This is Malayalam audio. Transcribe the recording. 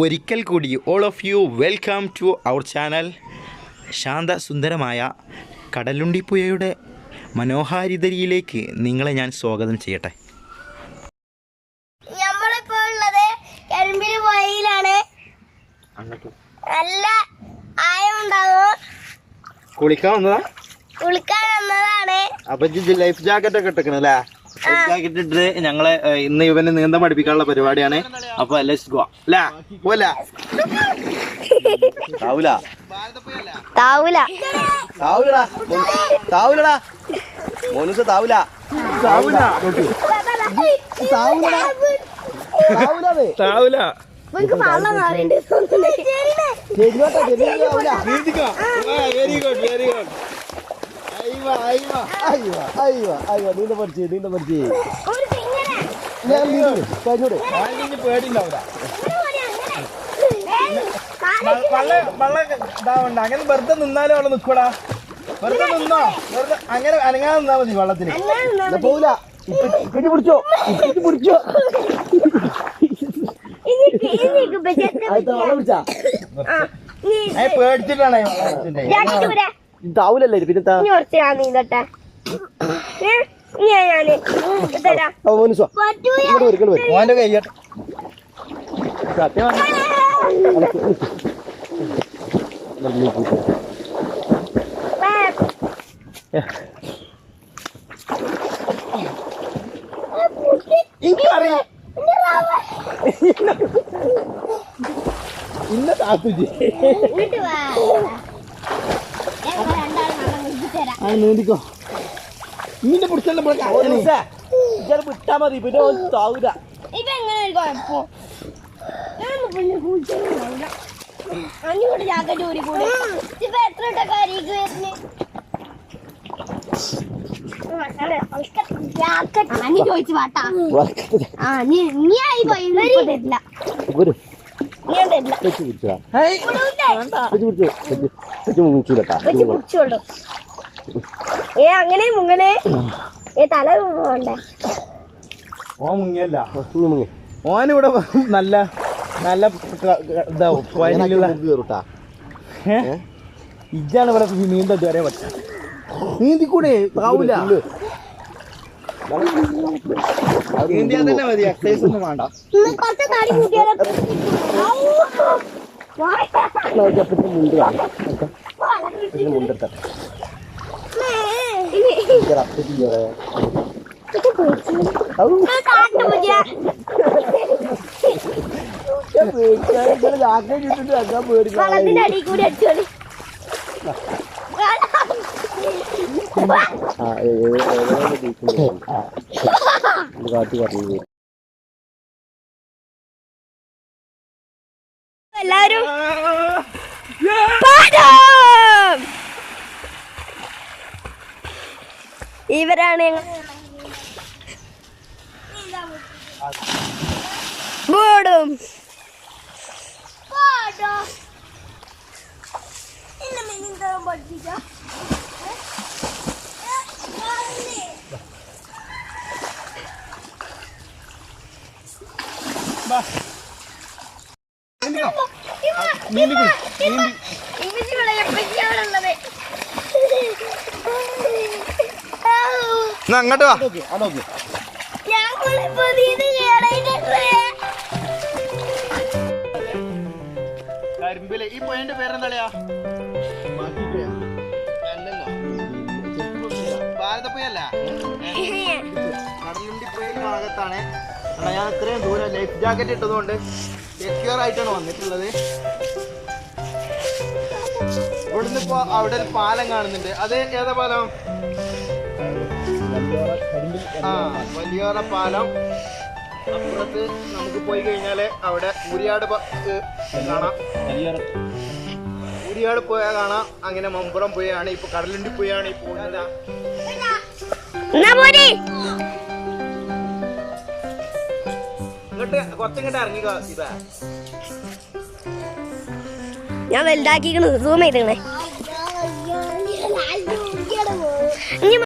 ഒരിക്കൽ കൂടി all of you welcome to our channel Shantha സുന്ദരമായ കടലുണ്ടിപ്പുഴയുടെ മനോഹാരിതരിയിലേക്ക് നിങ്ങളെ ഞാൻ സ്വാഗതം ചെയ്യട്ടെ. നമ്മളിപ്പോ ഉള്ളത് കരിമ്പിരി വഴിയിലാണ് നല്ല ആയം ഉണ്ടാവും. കുളിക്കാൻ വന്നതാ? കുളിക്കാൻ വന്നതാണ്. അപ്പൊ ലൈഫ് ജാക്കറ്റ് ഒക്കെ ഇട്ടേക്കണല്ലേ? ജാക്കറ്റ് ഞങ്ങളെ ഇന്ന് ഇവന് നീന്തം പഠിപ്പിക്കാനുള്ള പരിപാടിയാണ്. അപ്പൊ ലെറ്റ്സ് ഗോ അല്ല പോലെ താവൂല. താവൂല. താവൂലടാ. താവൂലടാ. മോനുസ് താവൂല. താവൂല. താവൂല. ഇവർക്ക് വെള്ളം മാറിണ്ട് വെരി ഗുഡ് വെരി ഗുഡ് പേടിണ്ടാവില്ല വള്ളം വള്ളം ഇതാവണ്ട. അങ്ങനെ വെറുതെ നിന്നാലും അവിടെ നിക്കൂടാ വെറുതെ നിന്നോ? വെറുതെ അങ്ങനെ അനങ്ങാതെ നിന്നാ മതി വെള്ളത്തിന് പോവില്ല. ഇപ്പിടി പിടിച്ചോ ഇപ്പിടി പിടിച്ചോ. പേടിച്ചിട്ടാണ് ഈ വെള്ളം അടിച്ചിട്ടുണ്ടേ. താവൂലല്ലേ പിന്നെ ഓന്റെ കയ്യട്ടെ എനിക്കറിയാം. ഇന്ന താത്തുജി വീട്ട് വാ ഞങ്ങൾ രണ്ടാളും വെള്ളം കുടിച്ച് തരാം ആ നീന്തിക്കോ ഇന്നെ പിടിച്ചല്ലേ വിട്ടാ മതി പിന്നെ താവൂല അഞ്ഞൂറ് ജാക്കറ്റ് ഊരി കൂടി. ഇപ്പൊ എത്ര ചോദിച്ചു വാട്ടാ. ആ നീ നീ ആയി പോയി തരില്ല. ഞാൻ തരില്ല. ഏ അങ്ങനെ മുങ്ങനെ ഏ തല പോണ്ടേ ഓൻ മുങ്ങിയല്ല. മുങ്ങി. ഓനിവിടെ നല്ല നല്ല ഇതാവും? ഇജ്ജാണ് ഇവിടെ നീന്തത് ഇതുവരെ പറ്റ. താവൂല തന്നെ മതി എക്സസൈസ് ഒന്നും വേണ്ട. കുറച്ച് തടി കൂട്ടിയാലോ മുണ്ട് കാണാം മുണ്ടെടുത്ത വെള്ളത്തിന്റെ അടി കൂടി അടിച്ചോളി കാട്ടി പറഞ്ഞു എല്ലാരും ഇവരാണ് ഞങ്ങൾ ബോർഡും അങ്ങോട്ട് വാ ഞങ്ങളെ അങ്ങോട്ട് വാ. കരിമ്പിൽ ഈ പോയിന്റ് പേരെന്താളിയാ? ഭാരതപ്പുയല്ല കടലുണ്ടി പുയൽ ഭാഗത്താണ്. കാരണം ഞാൻ ഇത്രയും ദൂരം ലൈഫ് ജാക്കറ്റ് ഇട്ടതുകൊണ്ട് സെക്യൂർ ആയിട്ടാണ് വന്നിട്ടുള്ളത്. ഇവിടുന്ന് ഇപ്പൊ അവിടെ ഒരു പാലം കാണുന്നുണ്ട്. അത് ഏതാ പാലം? ആ വലിയോറ പാലം. അപ്പുറത്ത് നമുക്ക് പോയി കഴിഞ്ഞാൽ അവിടെ ഉരിയാട് കാണാം. ഉരിയാട് പോയാ കാണാം. അങ്ങനെ മമ്പുറം പോയാണ് ഇപ്പൊ കടലുണ്ടി പോയാണ് ഈ പോകുന്നത്. ഇങ്ങോട്ട് കുറച്ചിങ്ങോട്ട് ഇറങ്ങിക്കോ ഇതാ. ഞാൻ വലുതാക്കിക്കണു സൂം ചെയ്തേ